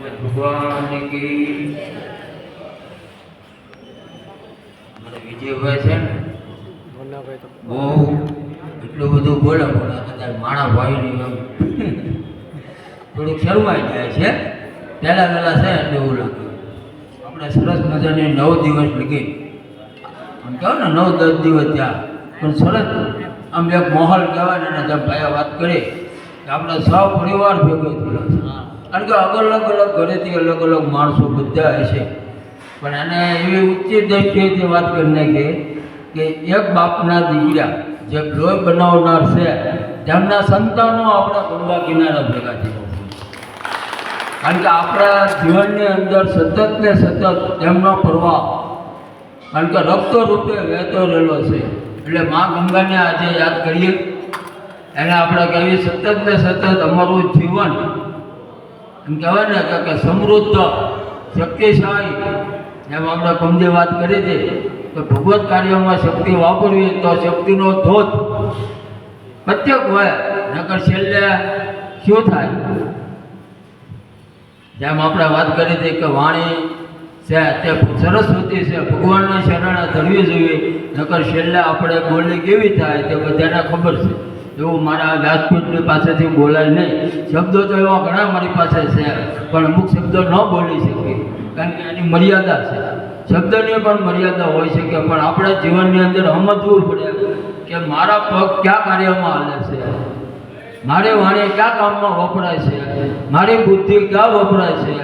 ભગવાન કી મારે વિજયભાઈ છે ને, બહુ એટલું બધું બોલે બોલે અત્યારે માણા ભાઈની એમ થોડુંક શરમાઈ જાય છે. પહેલા પહેલા છે એટલે એવું લાગે. આપણે સરસ મજાની નવ દિવસ લગી આમ કહો ને નવ દસ દિવસ ત્યાં પણ સરસ, આમ એક માહોલ કહેવાય ને, એને ભાઈ વાત કરી કે આપણે સૌ પરિવાર ભેગો થયેલો છે. કારણ કે અલગ અલગ ઘરેથી અલગ અલગ માણસો બધા હશે પણ એને એવી ઉચ્ચ દ્રષ્ટિએથી વાત કરી નાખી કે એક બાપના દીકરા જે લોહી બનાવનાર છે, તેમના સંતાનો આપણા ગંગા કિનારા ભેગા થયા કારણ કે આપણા જીવનની અંદર સતત ને સતત તેમનો પ્રવાહ, કારણ કે રક્ત રૂપે વહેતો રહેલો છે. એટલે મા ગંગાને આજે યાદ કરીએ, એને આપણે કહીએ, સતત ને સતત અમારું જીવન એમ કહેવાય ને કે- સમૃદ્ધ શક્તિશાળી. એમ આપણે કમજે વાત કરી હતી કે ભગવત કાર્યમાં શક્તિ વાપરવી તો શક્તિનો ધોધ પ્રત્યેક હોય, નકર છેલ્લે શું થાય? જેમ આપણે વાત કરી હતી કે વાણી છે તે સરસ્વતી છે, ભગવાનને શરણે ધરવી જોઈએ, નકર છેલ્લે આપણે બોલી કેવી થાય તે બધાને ખબર છે. એવું મારા રાજપૂતની પાસેથી બોલાય નહીં, શબ્દો તો એવા ઘણા મારી પાસે છે, પણ અમુક શબ્દો ન બોલી શકીએ, કારણ કે એની મર્યાદા છે. શબ્દની પણ મર્યાદા હોઈ શકે પણ આપણા જીવનની અંદર સમજવું પડે કે મારા પગ કયા કાર્યમાં હાલે છે. મારી વાણી કયા કામમાં વપરાય છે? મારી બુદ્ધિ ક્યાં વપરાય છે?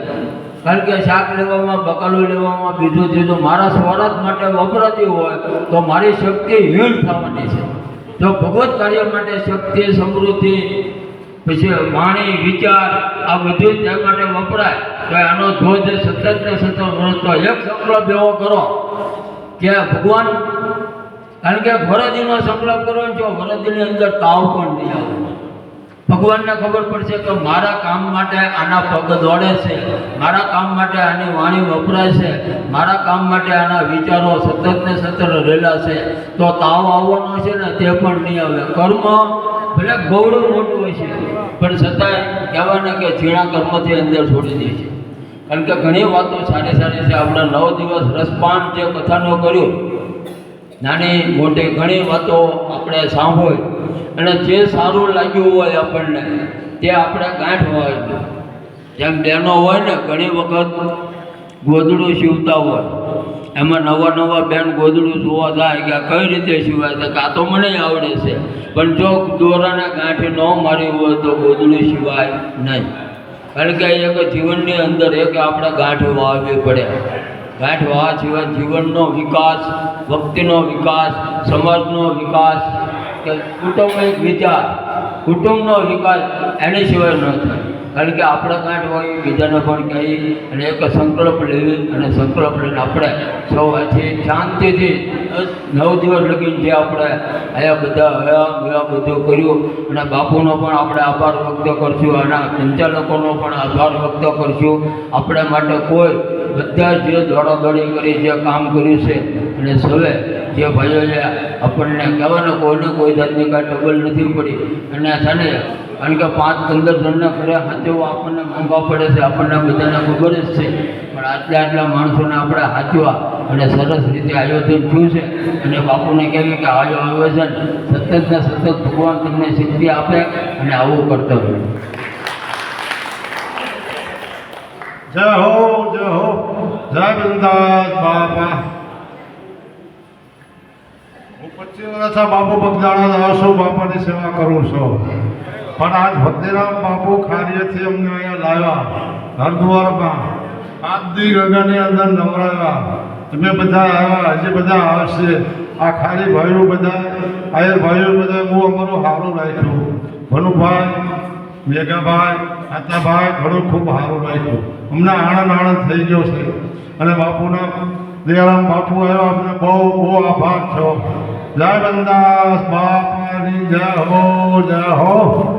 કારણ કે શાક લેવામાં, બકાલો લેવામાં, બીજું ત્રીજું મારા સ્વરાજ માટે વપરાતી હોય તો મારી શક્તિ હીણ થવાની છે. જો ભગવત કાર્ય માટે શક્તિ, સમૃદ્ધિ, પછી વાણી, વિચાર, આ બધું જ માટે વપરાય. તો આનો ધોધ સતત ને સતત વરસતો એક સંકલ્પ એવો કરો કે ભગવાન, કારણ કે વરદીનો સંકલ્પ કરો જો વરદીની અંદર તાવ પણ નહીં આવે. ભગવાનને ખબર પડશે કે મારા કામ માટે આના પગ દોડે છે, મારા કામ માટે આની વાણી વપરાય છે, મારા કામ માટે આના વિચારો સતત ને સતત રહેલા છે. તો તાવ આવવાનો છે ને તે પણ નહીં આવે. કર્મ ભલે ગૌરવ મોટું હોય છે, પણ છતાંય કહેવાયને કે ઝીણા કર્મથી અંદર છોડી દે છે. કારણ કે ઘણી વાતો સારી સારી છે. આપણે નવ દિવસ રસપાન જે કથાનો કર્યો, નાની મોટી ઘણી વાતો આપણે સાંભળી. અને જે સારું લાગ્યું હોય આપણને, તે આપણે ગાંઠ હોય જેમ બહેનો હોય ને, ઘણી વખત ગોદડું સીવતા હોય, એમાં નવા નવા બેન ગોદડું જોવા જાય કે કઈ રીતે સીવાય તો કાં તો મને આવડે છે. પણ જો દોરાના ગાંઠે ન મારી હોય તો ગોદડું સિવાય નહીં. કારણ કે એક જીવનની અંદર એક આપણે ગાંઠ વાવવી પડે. ગાંઠ વાવા સિવાય જીવનનો વિકાસ વ્યક્તિનો વિકાસ, સમાજનો વિકાસ કે કુટુંબિક વિચાર. કુટુંબનો વિકાસ એની સિવાય ન થાય. કારણ કે આપણે ગાંઠ હોય, બીજાને પણ કહી અને એક સંકલ્પ લેવી અને સંકલ્પ લઈને આપણે સૌ અહીંથી શાંતિથી નવ દિવસ લગીને જે આપણે અહીંયા બધા હયા બધું કર્યું અને બાપુનો પણ આપણે આભાર વ્યક્ત કરશું અને સંચાલકોનો પણ આભાર વ્યક્ત કરશું. આપણે માટે કોઈ બધા જે દોડાદોડી કરી જે કામ કર્યું છે. અને સૌએ જે ભાઈઓએ આપણને કહેવાને કોઈને કોઈ જાતની કાંઈ ટબલ નથી પડી અને છે કારણ કે પાંચ પંદર જણને ઘરે હાચવવા આપણને માંગવા પડે છે, આપણને બધાને ખબર જ છે. પણ આટલા આટલા માણસોને આપણે હાચવા અને સરસ રીતે આયોજન થયું છે. અને બાપુને કહેવું કે આયો આયોજન સતત ને સતત ભગવાન તમને સિદ્ધિ આપે અને આવું કરતા રહે. જય હો જય હો, જય બિંદાસ બાપા હું પચીસ બાપુ બગદાણા છો બાપાની સેવા કરું છું. પણ આજ ભક્તિરામ બાપુ ખારીએથી અમને અહીંયા લાવ્યા, હરદ્વારમાં. આજ દી ગંગાની અંદર નવરાવ્યા. તમે બધા આવ્યા, હજી બધા આવશે. આ ખારી ભાઈઓ બધા, આયર ભાઈઓ બધા, હું અમારું સારું રાખ્યું. ભનુભાઈ, મેઘાભાઈ આતાભાઈ ઘણું ખૂબ સારું રાખ્યું. અમને આણંદ આનંદ થઈ ગયો છે. અને બાપુના, દયારામ બાપુ આવ્યો, અમને બહુ બહુ આભાર છો. જય બંદાસ બાપાની જય હો જય હો.